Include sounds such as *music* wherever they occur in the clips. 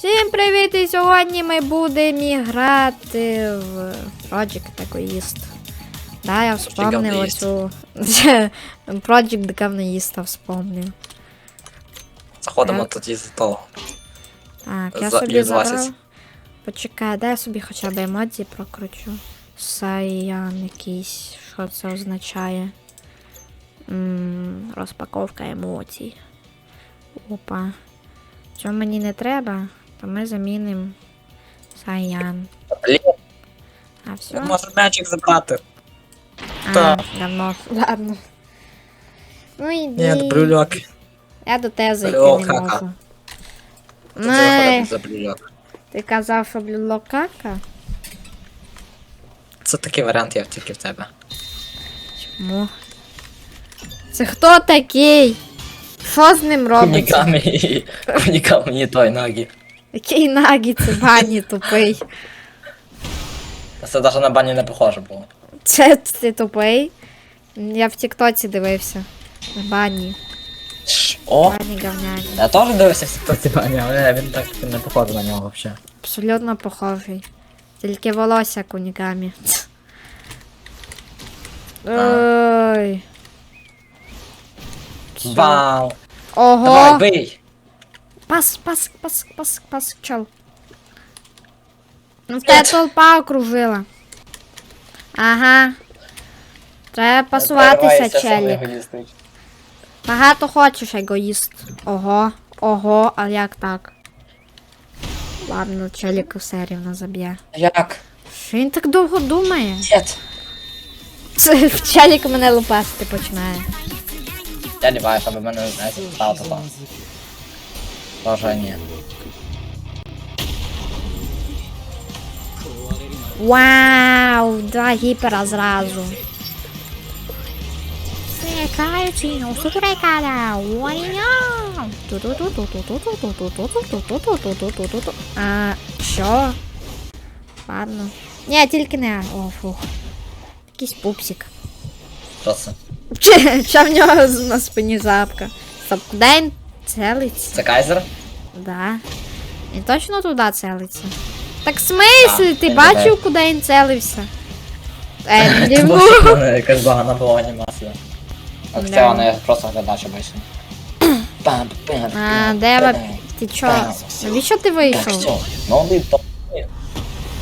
Всім привіт! І сьогодні ми будемо грати в Project Egoist. Да, я вспомнив оцю. *laughs* Project Говноїста вспомнив. Заходимо Так. тоді за того. Так, я За- собі Ю-20. забрав. Почекай, дай я собі хоча б емодзі прокручу. Саян якийсь. Що це означає? м розпаковка емоцій. Опа. Цього мені не треба, то ми замінимо Саян. Блін, А все? я можу м'ячик забрати. А, так. давно. Ладно. Ну іди. Ні, брюльок. Я до тебе зайти не можу. Не, за брюльок. ти казав, що блюло кака? Це такий варіант є тільки в тебе. Чому? Це хто такий? Що з ним робиться? Куніками і куніками не той ноги. Який нагі це бані тупий. Це навіть на бані не похоже було. Це ти тупий? Я в Тіктоці дивився. На бані. О! Бані говняні. Я теж дивився всі ці бані, але він так не похожий на нього взагалі. Абсолютно похожий. Тільки волосся кунігамі. Ой. Всё. Вау! Ого! Давай, бий! Пас, пас, пас, пас, пас, чел. Ну, в тебе толпа окружила. Ага. Треба пасуватися, челік. Багато хочеш, егоїст. Ого, ого, а як так? Ладно, челік все рівно заб'є. Як? Що він так довго думає? Це *laughs* челік мене лупасти починає. Я ліваю, щоб мене не стало такого. Ні. Вау, два гіпера зразу. А, що? Ладно. Ні, тільки не. О, фух. Якийсь пупсик. Що це? В нього на спині запка? Він целиться? Це кайзер? Да. Він точно туди целиться. Так в смислі, ти бачив, куди він целився? *laughs* Е, якась багана була анімація. Вона я просто глядач *clears throat* пам, А, Дева, ти чо? Навіщо ти Так, вийшов? Ну, ти.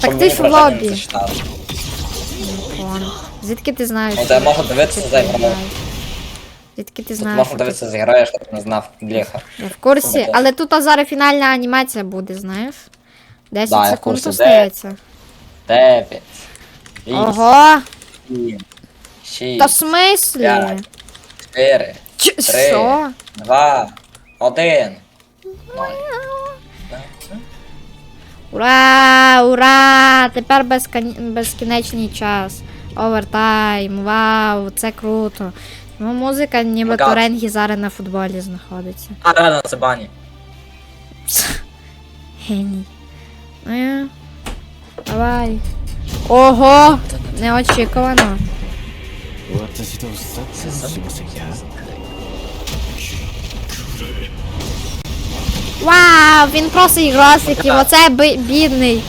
Так ти ж в лобі. Звідки ти знаєш? Ну, я дивитися за грою. Звідки ти знаєш? можна що дивитися з грою, щоб не знав бліха. Я в курсі, але тут а зараз фінальна анімація буде, знаєш? 10 Да, я в секунд курсі, остається. Дев'ять. Вісім. Ого! Шість. Та в смислі? п'ять. Чотири. Чи- Три. Що? Два. Один. Ноль. Ура! Ура! Тепер безкон... безкінечний час. Овертайм, вау, це круто. Ну, музика, ніби Макар. Ренгі зараз на футболі знаходиться. А, да, да, це бані. *laughs* Геній. Ну я. Давай. Ого! Неочікувано. Вау, він просто ігросиків, оце бідний.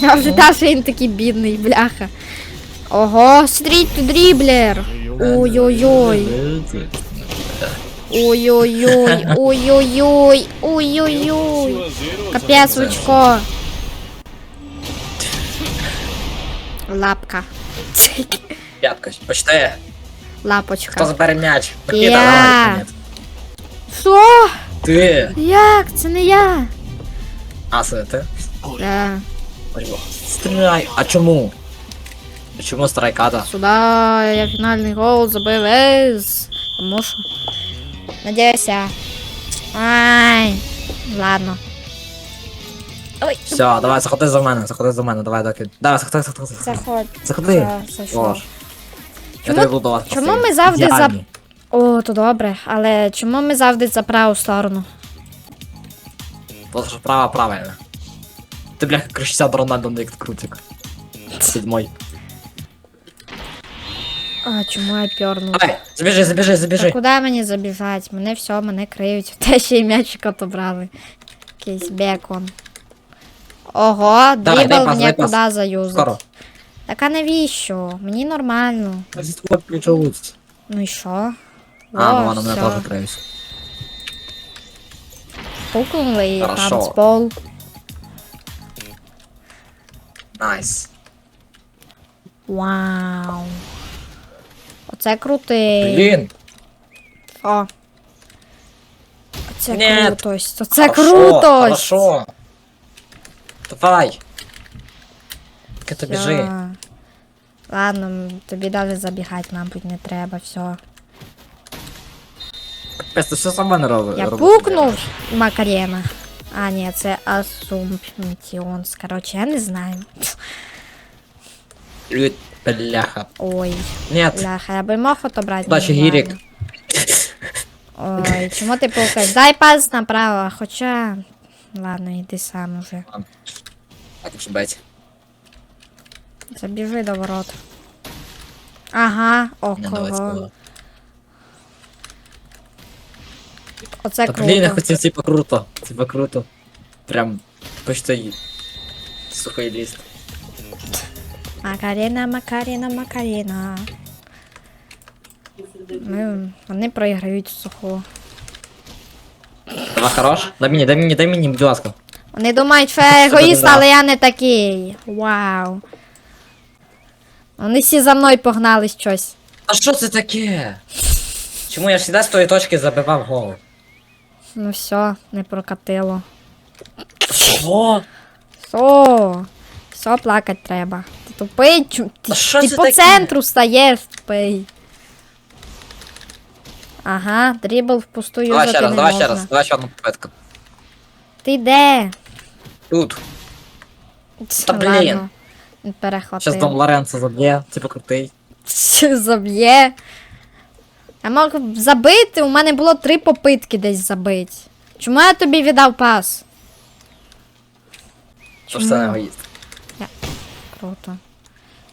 Я вже дав, що він такий бідний, бляха. Ого, стріть дріблер. Ой-ой-ой. Ой-ой-ой, ой-ой-ой, ой-ой-ой. Капець, очко. Лапка. П'ятка. Почти. Хто Лапочка. забере м'яч? Я. Микита, давай. Що? Ти. Як? Це не я. А, це ти? Да. Стріляй. А чому? Чому страйката? Сюда я фінальний гол забив ез. Тому що. Надіюся. Ай. Ладно. Ой, Все, давай, заходи за мене, заходи за мене, давай доки. Давай, заходи, заходи, заходи. заходь. Заходи. Що? Боже. Я Чому- тобі буду давати чому ми завжди за- Ідеальні. О, то добре, але чому ми завжди за праву сторону? Потому що права правильно. Ти, бля, Cristiano Рональдо не крутик. Седьмой. А, чому я пьорну? Давай, забіжи, забіжи, Та забіжи. куди мені забіжать? Мене все, мене криють. *laughs* Те ще й м'ячик отобрали. Якийсь бекон. Ого, дай дрібл пас, дай пас. Скоро. Так а навіщо? Мені нормально. Ключовуць. Ну і що? А, О, ну ладно, мене всьо. теж криюсь. Пукнули і Хорошо. танцпол. Найс. Вау. Оце крутий. Блін. О. Оце Нет. крутость. Оце Хорошо, крутость. Хорошо. Давай. Таке то біжи. Всё. Ладно, м, тобі навіть забігати, мабуть, не треба, все. Капець, ти все саме не робиш. Я пукнув Макарена. А, ні, це Асумпціонс. Короче, я не знаю. Бляха. Ой, Нет. бляха, я би мог отобрати. Удачі, ну, Гірік. Ой, чому ти пукаєш? Дай пас направо, хоча. Ладно, йди сам уже. Так уж бать. Забіжи до ворот. Ага, о, Не давай кого. слово. Оце Та блін, я круто. хотів типа круто. Типа круто. Прям почти сухий ліст. Макарена, Макарена, Макарена. Ми, вони проіграють в суху. Хорош. Дай мені, дай мені, дай мені, будь ласка. Вони думають, що я егоїст, але я не такий. Вау. Вони всі за мною погнали щось. А що це таке? Чому я ж завжди з тої точки забивав гол? Ну все, не прокатило. Що? Все. Все, плакати треба. Тупий, чу- ти, А що ти це по таке? центру стаєш, тупий. Ага, дрібл впустую Давай ще раз, давай ще раз, давай ще одну попитку. Ти де? Тут. Та Ладно, блін. Перехватив. Щас Дом Лоренцо заб'є, типу крутий. Що заб'є? Я мог забити, у мене було три попитки десь забити. Чому я тобі віддав пас? Що ж це не егоїст. Круто.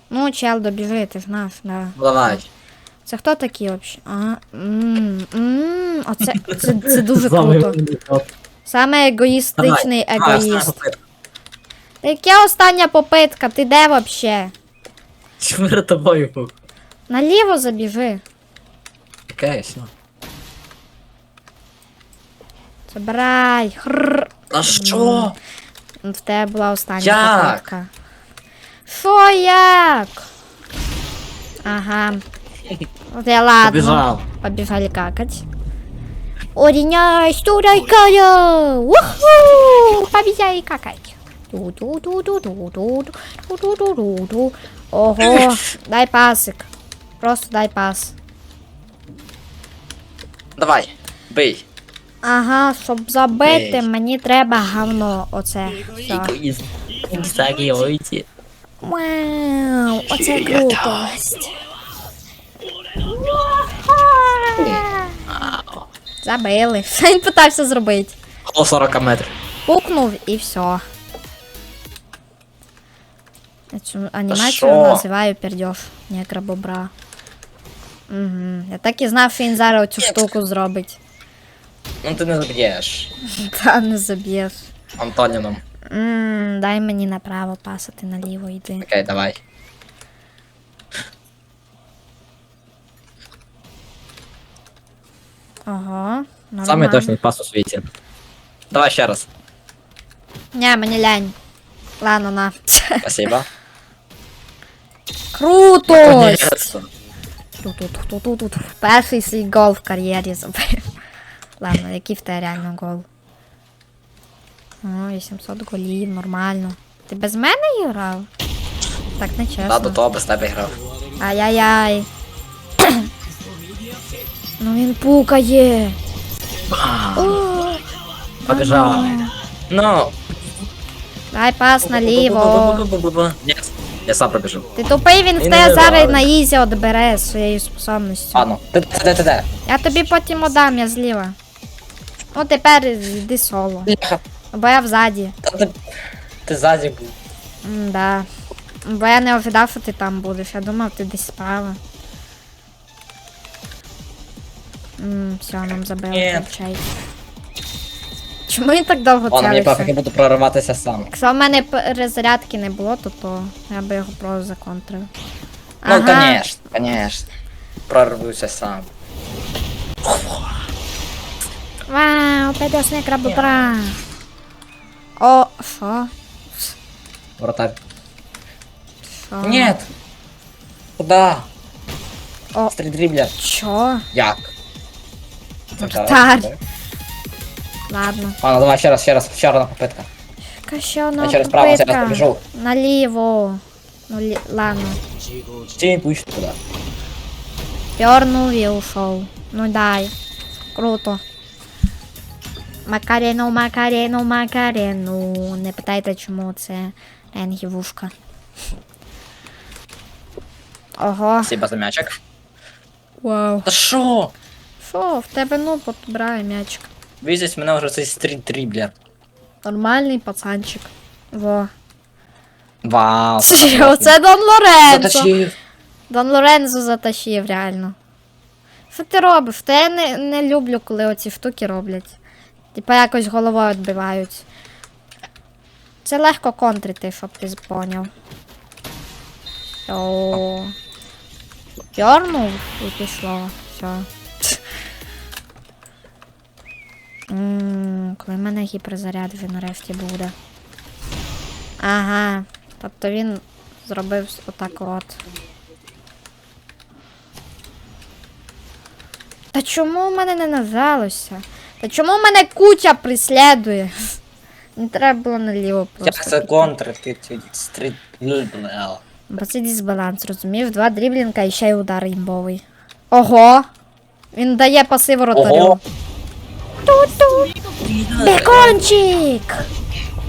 Ну, чел, добіжи, ти знаєш, да. Ну давай. Це хто такі взагалі? Ага. Мм, мм, оце це, це дуже круто. Саме егоїстичний егоїст. Та остання попитка? Ти де? Чому я тобою був? Наліво забіжи. Окей, все. Забирай. Хрррр. А що? В тебе була остання Як? попитка. Що як? Ага. Я ладно. Побіжав. Побежали какать. Ориня, стурайкая! Уху! Побежали какать. Ту-ту-ту-ту-ту-ту-ту-ту-ту-ту-ту. Ого, дай пасик. Просто дай пас. Давай, бий. Ага, щоб забити, Ей. мені треба говно. Оце. Все. Вау, оце крутость. Забили. Що *laughs* він питався зробити? О 40 метрів. Пукнув і все. Я цю анімацію називаю пердьош некробобра. Угу. Я так і знав, що він зараз цю штуку зробить. Ну ти не заб'єш. *laughs* Та не заб'єш. Антоніном. Ммм, дай мені направо пасати, наліво йди. Окей, давай. Ого, нормально. Самий точний пас у світі. Давай ще раз. Ня, мені лянь. Ладно, на. Спасибо. Крутость! Наконец-то. Тут-тут-тут-тут-тут. Перший свій гол в кар'єрі забив. Ладно, який в тебе реально гол? О, 800 голів, нормально. Ти без мене грав? Так не Да, до того без тебе грав. Ай-яй-яй. *clears throat* ну він пукає. Побіжав. Ну. дай пас наліво. Я сам пробіжу. Ти тупий, він в тебе зараз на ізі одбере своєю способністю. А ну, ти ти де ти де? Я тобі потім отдам, я зліва. Ну тепер йди соло. Бо я взаді. та ти, ти ззаді був. М, Да. Бо я не ожидав, що ти там будеш. Я думав, ти десь справа. М, все, нам забили Ні. чай. Чому він так довго Ладно, мені поки цілився? буду прориватися сам. Якщо в мене перезарядки не було, то, то я би його просто законтрив. Ну, конечно, конечно. Прорвуся сам. Вау, пойдешь на крабутра. О, що? Вратарь. Що? Нет! Куда? О. Стрітдріблер. Чо? Як? Вратарь. Ладно. Ладно, давай ще раз, ще раз, ще одна попитка. Яка ще одна Я через право зараз попитка? побіжу. Наліво. Ну, лі... ладно. Стій, пусть туди. Пёрнув і ушов. Ну дай. Круто. Макарену, Макарену, Макарену. Не питайте, чому це Енгівушка. Ого. Спасибо за мячик. Вау. Та що? Що, в тебе ну подбирає м'ячик. Візять мене вже цей стріт-дріблер. Нормальний пацанчик. Во. Вау. Це, це Дон Лоренцо. Заточив. Дон Лоренцо затащив, реально. Що ти робиш? Та я не, не люблю, коли оці штуки роблять. Типа якось головою відбивають. Це легко контрити, щоб ти поняв. О. Пьорнув і пішло. Все. Ммм, коли в мене гіперзаряд вже нарешті буде. Ага. Тобто він зробив отак от. Та чому в мене не нажалося? Та чому мене куча преслідує? Не треба було наліво просто. це піти. контрити ці стріт-дріблер? Бо це дисбаланс, розумієш? Два дріблінга і ще й удар імбовий. Ого! Він дає пасив ротарю. Ту-ту! Бекончик!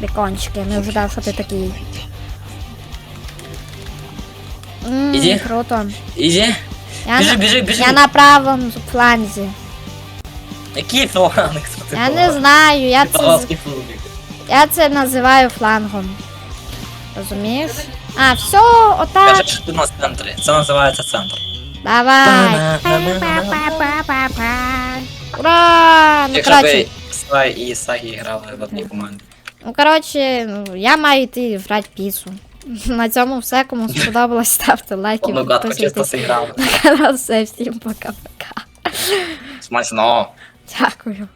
Бекончик, я не ожидав, що ти такий. Ммм, Іди. круто. Ізі? Я, Біжи, біжи, біжи. я на правому фланзі. Який фланг? Я не знаю, я це, я це називаю флангом. Розумієш? А, все, отак. Кажи, що ти на центрі. Це називається центр. Давай. Ура! Ну, Якщо коротше, Сай і Сагі грали в одній команді. ну, коротше, ну, я маю йти грати пісу. *laughs* На цьому все. Кому сподобалось, ставте лайки, Одну гадку чисто канал. Все, всім пока-пока. Смачно. Дякую.